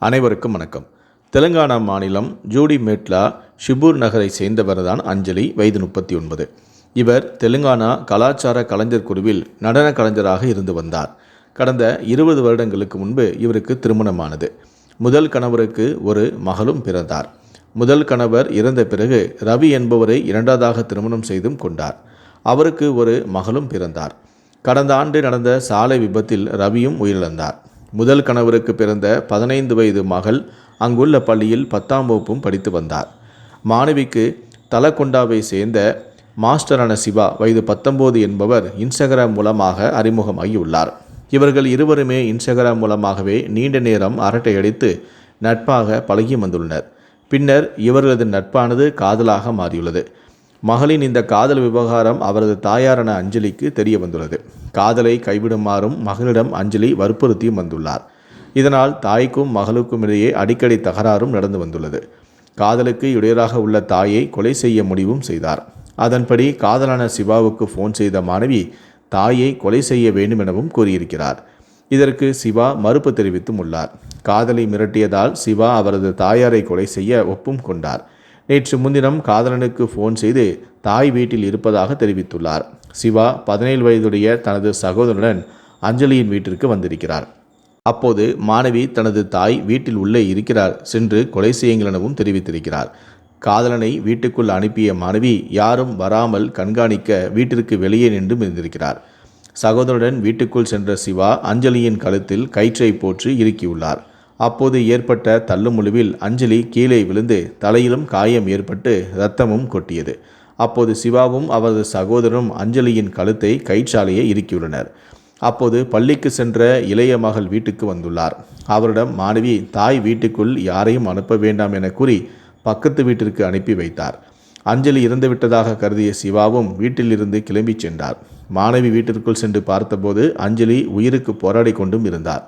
அனைவருக்கும் வணக்கம். தெலுங்கானா மாநிலம் ஜூடி மேட்லா ஷிபூர் நகரை சேர்ந்தவர் தான் அஞ்சலி வயது முப்பத்தி ஒன்பது. இவர் தெலுங்கானா கலாச்சார கலைஞர் குழுவில் நடன கலைஞராக இருந்து வந்தார். கடந்த இருபது வருடங்களுக்கு முன்பு இவருக்கு திருமணமானது. முதல் கணவருக்கு ஒரு மகளும் பிறந்தார். முதல் கணவர் இறந்த பிறகு ரவி என்பவரை இரண்டாவதாக திருமணம் செய்தும் கொண்டார். அவருக்கு ஒரு மகளும் பிறந்தார். கடந்த ஆண்டு நடந்த சாலை விபத்தில் ரவியும் உயிரிழந்தார். முதல் கணவருக்கு பிறந்த பதினைந்து வயது மகள் அங்குள்ள பள்ளியில் பத்தாம் வகுப்பும் படித்து வந்தார். மாணவிக்கு தலகொண்டாவை சேர்ந்த மாஸ்டரான சிவா வயது பத்தொம்போது என்பவர் இன்ஸ்டாகிராம் மூலமாக அறிமுகமாகியுள்ளார். இவர்கள் இருவருமே இன்ஸ்டாகிராம் மூலமாகவே நீண்ட நேரம் அரட்டையடித்து நட்பாக பழகி வந்துள்ளனர். பின்னர் இவர்களது நட்பானது காதலாக மாறியுள்ளது. மகளின் இந்த காதல் விவகாரம் அவரது தாயாரான அஞ்சலிக்கு தெரிய வந்துள்ளது. காதலை கைவிடுமாறும் மகளிடம் அஞ்சலி வற்புறுத்தியும் வந்துள்ளார். இதனால் தாய்க்கும் மகளுக்கும் இடையே அடிக்கடி தகராறும் நடந்து வந்துள்ளது. காதலுக்கு இடையராக உள்ள தாயை கொலை செய்ய முடிவும் செய்தார். அதன்படி காதலான சிவாவுக்கு ஃபோன் செய்த மாணவி தாயை கொலை செய்ய வேண்டும் எனவும் கூறியிருக்கிறார். இதற்கு சிவா மறுப்பு தெரிவித்தும் உள்ளார். காதலை மிரட்டியதால் சிவா அவரது தாயாரை கொலை செய்ய ஒப்பும் கொண்டார். நேற்று முன்தினம் காதலனுக்கு ஃபோன் செய்து தாய் வீட்டில் இருப்பதாக தெரிவித்துள்ளார். சிவா பதினேழு வயதுடைய தனது சகோதரனுடன் அஞ்சலியின் வீட்டிற்கு வந்திருக்கிறார். அப்போது மாணவி தனது தாய் வீட்டில் உள்ளே இருக்கிறார் சென்று கொலை செய்யுங்கள் எனவும் தெரிவித்திருக்கிறார். காதலனை வீட்டுக்குள் அனுப்பிய மாணவி யாரும் வராமல் கண்காணிக்க வீட்டிற்கு வெளியே நின்றும் இருந்திருக்கிறார் சகோதரன் வீட்டுக்குள் சென்ற சிவா அஞ்சலியின் கழுத்தில் கயிற்றை போற்று இறுக்கியுள்ளார். அப்போது ஏற்பட்ட தள்ளுமுழுவில் அஞ்சலி கீழே விழுந்து தலையிலும் காயம் ஏற்பட்டு இரத்தமும் கொட்டியது. அப்போது சிவாவும் அவரது சகோதரரும் அஞ்சலியின் கழுத்தை கயிற்சாலையை இறுக்கியுள்ளனர். அப்போது பள்ளிக்கு சென்ற இளைய மகள் வீட்டுக்கு வந்துள்ளார். அவரிடம் மாணவி தாய் வீட்டுக்குள் யாரையும் அனுப்ப வேண்டாம் என கூறி பக்கத்து வீட்டிற்கு அனுப்பி வைத்தார். அஞ்சலி இறந்துவிட்டதாக கருதிய சிவாவும் வீட்டில் இருந்து கிளம்பிச் சென்றார். மாணவி வீட்டிற்குள் சென்று பார்த்தபோது அஞ்சலி உயிருக்கு போராடி கொண்டும் இருந்தார்.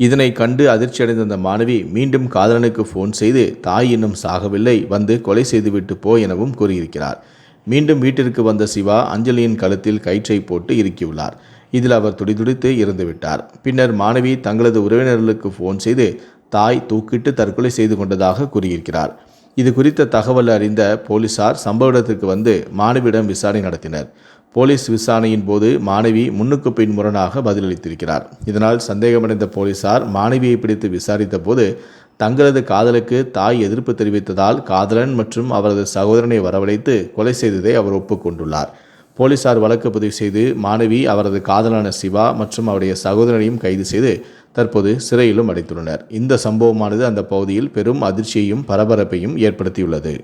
இதனை கண்டு அதிர்ச்சியடைந்த அந்த மாணவி மீண்டும் காதலனுக்கு ஃபோன் செய்து தாய் இன்னும் சாகவில்லை வந்து கொலை செய்துவிட்டு போ எனவும் கூறியிருக்கிறார். மீண்டும் வீட்டிற்கு வந்த சிவா அஞ்சலியின் கழுத்தில் கயிற்றை போட்டு இறுக்கியுள்ளார். இதில் அவர் துடிதுடித்து இறந்துவிட்டார். பின்னர் மாணவி தங்களது உறவினர்களுக்கு ஃபோன் செய்து தாய் தூக்கிட்டு தற்கொலை செய்து கொண்டதாக கூறியிருக்கிறார். இது குறித்த தகவல் அறிந்த போலீசார் சம்பவ இடத்திற்கு வந்து மாணவியிடம் விசாரணை நடத்தினர். போலீஸ் விசாரணையின் போது மாணவி முன்னுக்கு பின் முரணாக பதிலளித்திருக்கிறார். இதனால் சந்தேகமடைந்த போலீசார் மாணவியை பிடித்து விசாரித்த போது தங்களது காதலுக்கு தாய் எதிர்ப்பு தெரிவித்ததால் காதலன் மற்றும் அவரது சகோதரனை வரவழைத்து கொலை செய்ததை அவர் ஒப்புக்கொண்டுள்ளார். போலீசார் வழக்கு பதிவு செய்து மாணவி அவரது காதலான சிவா மற்றும் அவருடைய சகோதரனையும் கைது செய்து தற்போது சிறையிலும் அடைத்துள்ளனர். இந்த சம்பவமானது அந்த பகுதியில் பெரும் அதிர்ச்சியையும் பரபரப்பையும் ஏற்படுத்தியுள்ளது.